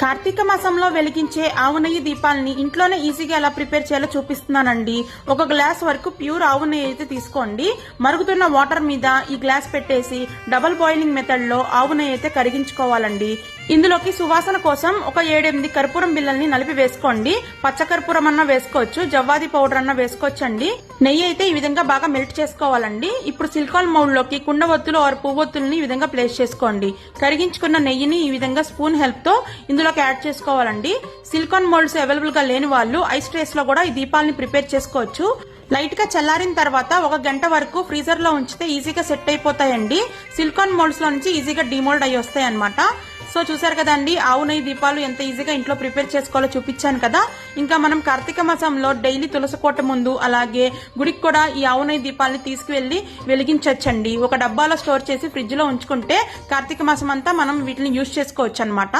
కార్తీక మాసంలో వెలిగించే ఆవు నెయ్యి దీపాలని ఇంట్లోనే ఈజీగా ఎలా ప్రిపేర్ చేయాలో చూపిస్తున్నానండి. ఒక గ్లాస్ వరకు ప్యూర్ ఆవు నెయ్యి అయితే తీసుకోండి. మరుగుతున్న వాటర్ మీద ఈ గ్లాస్ పెట్టేసి డబల్ బాయిలింగ్ మెథడ్లో ఆవు నెయ్యి అయితే కరిగించుకోవాలండి. ఇందులోకి సువాసన కోసం ఒక ఏడెనిమిది కర్పూరం బిల్లల్ని నలిపి వేసుకోండి. పచ్చకర్పూరం అన్న వేసుకోవచ్చు జవ్వాది పౌడర్ అన్న వేసుకోవచ్చండి. నెయ్యి అయితే ఈ విధంగా బాగా మెల్ట్ చేసుకోవాలండి. ఇప్పుడు సిలికాన్ మౌల్డ్లోకి కుండ ఒత్తులు ఆరు పువ్వొత్తుల్ని ఈ విధంగా ప్లేస్ చేసుకోండి. కరిగించుకున్న నెయ్యిని ఈ విధంగా స్పూన్ హెల్ప్తో ఇందులోకి యాడ్ చేసుకోవాలండి. సిలికాన్ మోల్డ్స్ అవైలబుల్గా లేని వాళ్ళు ఐస్ ట్రేస్లో కూడా ఈ దీపాలని ప్రిపేర్ చేసుకోవచ్చు. లైట్గా చల్లారిన తర్వాత ఒక గంట వరకు ఫ్రీజర్లో ఉంచితే ఈజీగా సెట్ అయిపోతాయండి. సిలికాన్ మోల్డ్స్లో నుంచి ఈజీగా డిమోల్డ్ అయ్యి వస్తాయి అనమాట సో చూసారు కదండి ఆవు నెయ్యి దీపాలు ఎంత ఈజీగా ఇంట్లో ప్రిపేర్ చేసుకోవాలో చూపించాను కదా. ఇంకా మనం కార్తీక మాసంలో డైలీ తులసి కోట ముందు అలాగే గుడికి కూడా ఈ ఆవు నెయ్యి దీపాలని తీసుకువెళ్ళి వెలిగించవచ్చండి ఒక డబ్బాలో స్టోర్ చేసి ఫ్రిడ్జ్లో ఉంచుకుంటే కార్తీక మాసం అంతా మనం వీటిని యూజ్ చేసుకోవచ్చు అనమాట